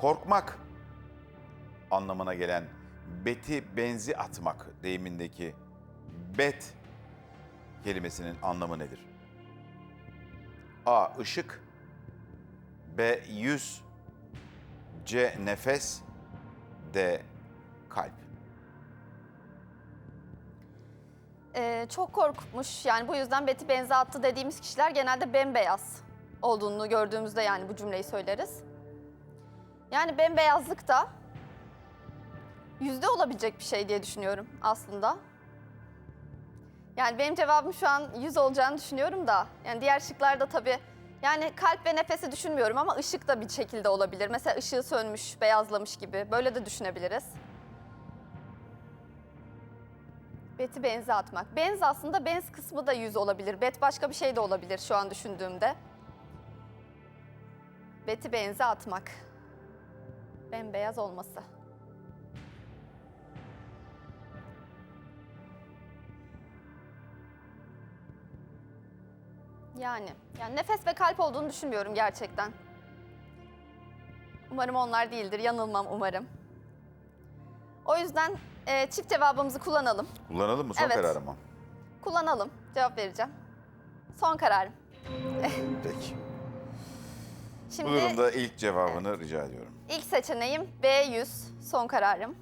Korkmak anlamına gelen beti benzi atmak deyimindeki bet kelimesinin anlamı nedir? A. Işık B. Yüz C. Nefes D. Kalp Ee, çok korkmuş yani bu yüzden beti benze attı dediğimiz kişiler genelde bembeyaz olduğunu gördüğümüzde yani bu cümleyi söyleriz. Yani bembeyazlık da yüzde olabilecek bir şey diye düşünüyorum aslında. Yani benim cevabım şu an yüz olacağını düşünüyorum da yani diğer şıklarda tabii yani kalp ve nefesi düşünmüyorum ama ışık da bir şekilde olabilir. Mesela ışığı sönmüş, beyazlamış gibi böyle de düşünebiliriz. Beti benze atmak. Benz aslında benz kısmı da yüz olabilir. Bet başka bir şey de olabilir şu an düşündüğümde. Beti benze atmak. Bembeyaz olması. Yani, yani nefes ve kalp olduğunu düşünmüyorum gerçekten. Umarım onlar değildir. Yanılmam umarım. O yüzden e, çift cevabımızı kullanalım. Kullanalım mı? Son Evet. kararım mı? Kullanalım. Cevap vereceğim. Son kararım. Peki. Şimdi Bu durumda ilk cevabını rica ediyorum. ilk seçeneğim B100. Son kararım.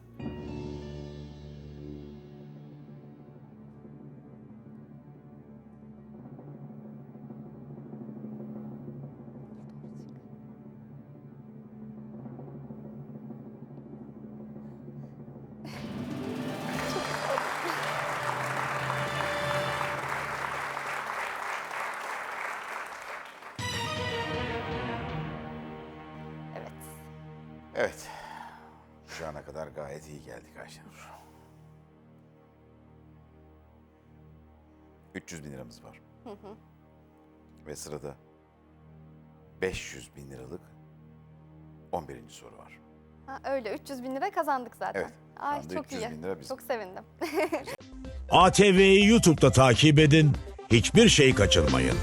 Evet. Şu ana kadar gayet iyi geldik Ayşenur. 300 bin liramız var. Ve sırada 500 bin liralık 11. soru var. Ha, öyle 300 bin lira kazandık zaten. Evet, şu Ay anda çok 300 iyi. bin lira bizim. Çok sevindim. ATV'yi YouTube'da takip edin, hiçbir şey kaçırmayın.